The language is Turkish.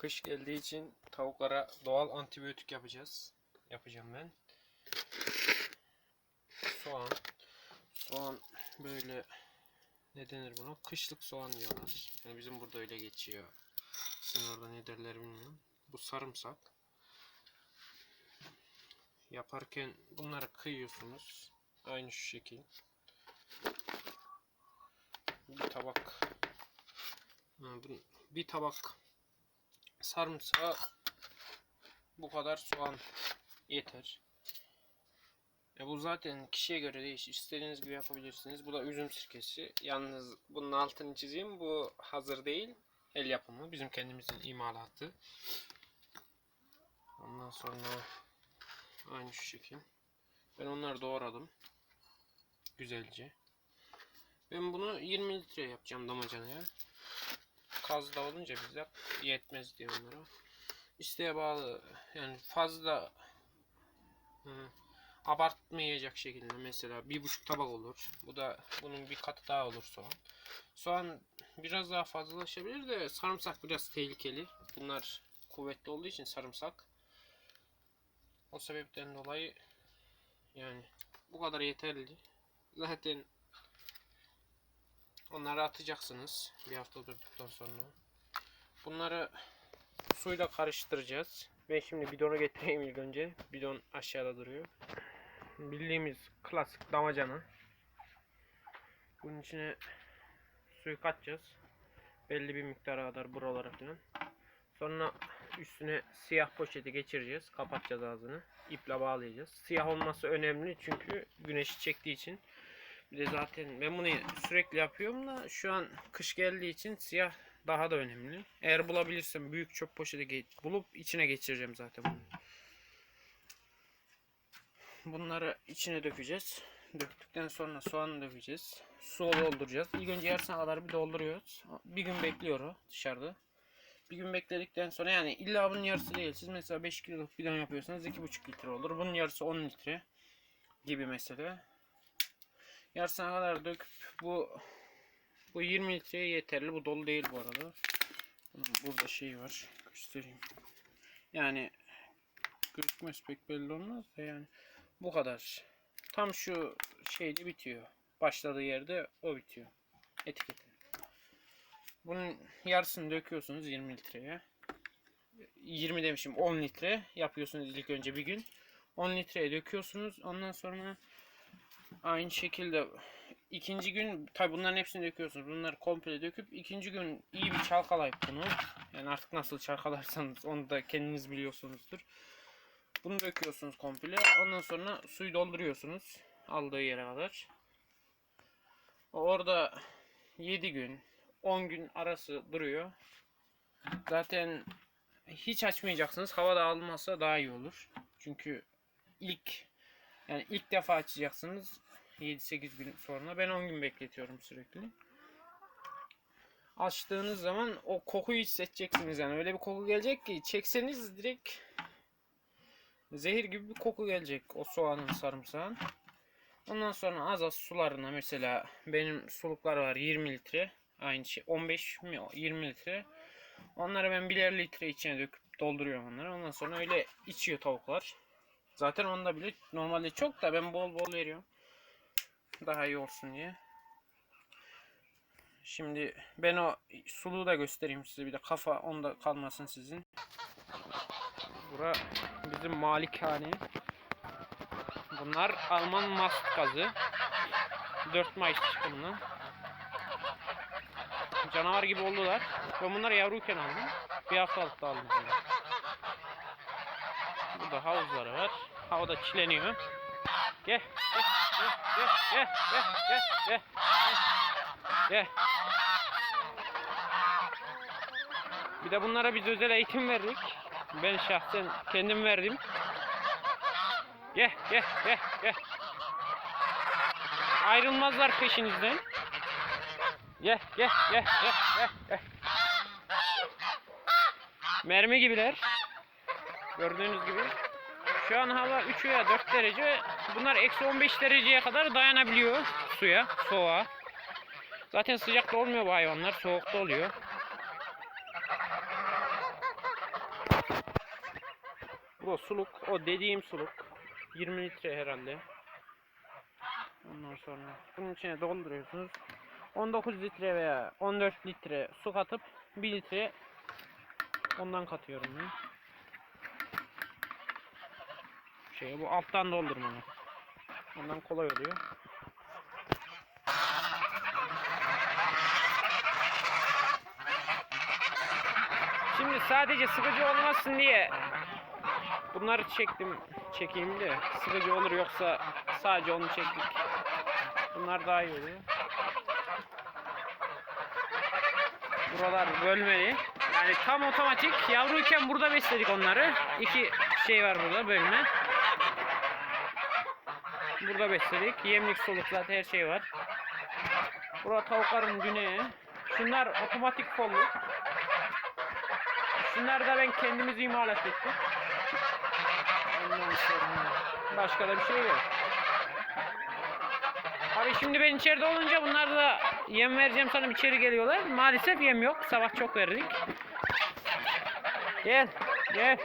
Kış geldiği için tavuklara doğal antibiyotik yapacağız. Yapacağım ben. Soğan. Soğan böyle ne denir buna? Kışlık soğan diyorlar. Yani bizim burada öyle geçiyor. Sizin orada ne derler bilmiyorum. Bu sarımsak. Yaparken bunları kıyıyorsunuz. Aynı şu şekil. Bir tabak bir tabak sarımsağı bu kadar soğan yeter. Ya bu zaten kişiye göre değişir. İstediğiniz gibi yapabilirsiniz. Bu da üzüm sirkesi. Yalnız bunun altını çizeyim. Bu hazır değil. El yapımı. Bizim kendimizin imalatı. Ondan sonra aynı şu şekil. Ben onları doğradım. Güzelce. Ben bunu 20 litre yapacağım damacanaya. Kazda olunca bizde yetmez diye onlara. İsteğe bağlı yani fazla hı, abartmayacak şekilde mesela bir buçuk tabak olur. Bu da bunun bir katı daha olur soğan. Soğan biraz daha fazlalaşabilir de sarımsak biraz tehlikeli. Bunlar kuvvetli olduğu için sarımsak. O sebepten dolayı yani bu kadar yeterli. Zaten onları atacaksınız bir hafta durduktan sonra. Bunları suyla karıştıracağız. Ben şimdi bidonu getireyim ilk önce. Bidon aşağıda duruyor. Bildiğimiz klasik damacana. Bunun içine suyu katacağız. Belli bir miktara kadar buralara falan. Sonra üstüne siyah poşeti geçireceğiz. Kapatacağız ağzını. İple bağlayacağız. Siyah olması önemli çünkü güneşi çektiği için. Bir de zaten ben bunu sürekli yapıyorum da şu an kış geldiği için siyah daha da önemli. Eğer bulabilirsem büyük çöp poşeti bulup içine geçireceğim zaten bunu. Bunları içine dökeceğiz. Döktükten sonra soğanı dökeceğiz. Su dolduracağız. İlk önce yarısına kadar bir dolduruyoruz. Bir gün bekliyor o dışarıda. Bir gün bekledikten sonra yani illa bunun yarısı değil. Siz mesela 5 kiloluk bidon yapıyorsanız 2,5 litre olur. Bunun yarısı 10 litre gibi mesela. Yarısına kadar döküp bu bu 20 litreye yeterli. Bu dolu değil bu arada. Burada şey var. Göstereyim. Yani gözükmez pek belli olmaz da yani bu kadar. Tam şu şeyde bitiyor. Başladığı yerde o bitiyor. Etiketi. Bunun yarısını döküyorsunuz 20 litreye. 20 demişim 10 litre yapıyorsunuz ilk önce bir gün. 10 litreye döküyorsunuz. Ondan sonra aynı şekilde ikinci gün tabi bunların hepsini döküyorsunuz. Bunları komple döküp ikinci gün iyi bir çalkalayıp bunu yani artık nasıl çalkalarsanız onu da kendiniz biliyorsunuzdur. Bunu döküyorsunuz komple. Ondan sonra suyu dolduruyorsunuz aldığı yere kadar. Orada 7 gün 10 gün arası duruyor. Zaten hiç açmayacaksınız. Hava da almasa daha iyi olur. Çünkü ilk yani ilk defa açacaksınız 7-8 gün sonra. Ben 10 gün bekletiyorum sürekli. Açtığınız zaman o kokuyu hissedeceksiniz yani. Öyle bir koku gelecek ki çekseniz direkt zehir gibi bir koku gelecek o soğanın sarımsağın. Ondan sonra az az sularına mesela benim suluklar var 20 litre. Aynı şey 15 mi 20 litre. Onları ben birer litre içine döküp dolduruyorum onları. Ondan sonra öyle içiyor tavuklar. Zaten onda bile normalde çok da ben bol bol veriyorum. Daha iyi olsun diye. Şimdi ben o suluğu da göstereyim size bir de kafa onda kalmasın sizin. Bura bizim malikane. Bunlar Alman mast gazı. 4 Mayıs çıkımlı. Canavar gibi oldular. Ben bunları yavruyken aldım. Bir haftalık da aldım. Bunları. Burada havuzları var. Havada çileniyor. Gel, gel, gel, gel, gel, gel, gel, gel. Bir de bunlara biz özel eğitim verdik. Ben şahsen kendim verdim. Gel, gel, gel, gel. Ayrılmazlar peşinizden. Gel, gel, gel, gel, gel. Mermi gibiler. Gördüğünüz gibi. Şu an hava 3 veya 4 derece. Bunlar eksi 15 dereceye kadar dayanabiliyor suya, soğuğa. Zaten sıcakta olmuyor bu hayvanlar, soğukta oluyor. bu suluk. O dediğim suluk. 20 litre herhalde. Ondan sonra bunun içine dolduruyorsunuz. 19 litre veya 14 litre su katıp 1 litre ondan katıyorum ben. Şey bu alttan doldurmalı. Ondan kolay oluyor. Şimdi sadece sıkıcı olmasın diye bunları çektim çekeyim de sıkıcı olur yoksa sadece onu çektik. Bunlar daha iyi oluyor. Buralar bölmeli. Yani tam otomatik. Yavruyken burada besledik onları. İki şey var burada bölme. Burada besledik. Yemlik soluk zaten her şey var. Burada tavukların güneyi. Şunlar otomatik kolluk. Şunları da ben kendimiz imalat ettik. Başka da bir şey yok. Abi şimdi ben içeride olunca bunlar da yem vereceğim sanırım içeri geliyorlar. Maalesef yem yok. Sabah çok verdik. Gel. Gel.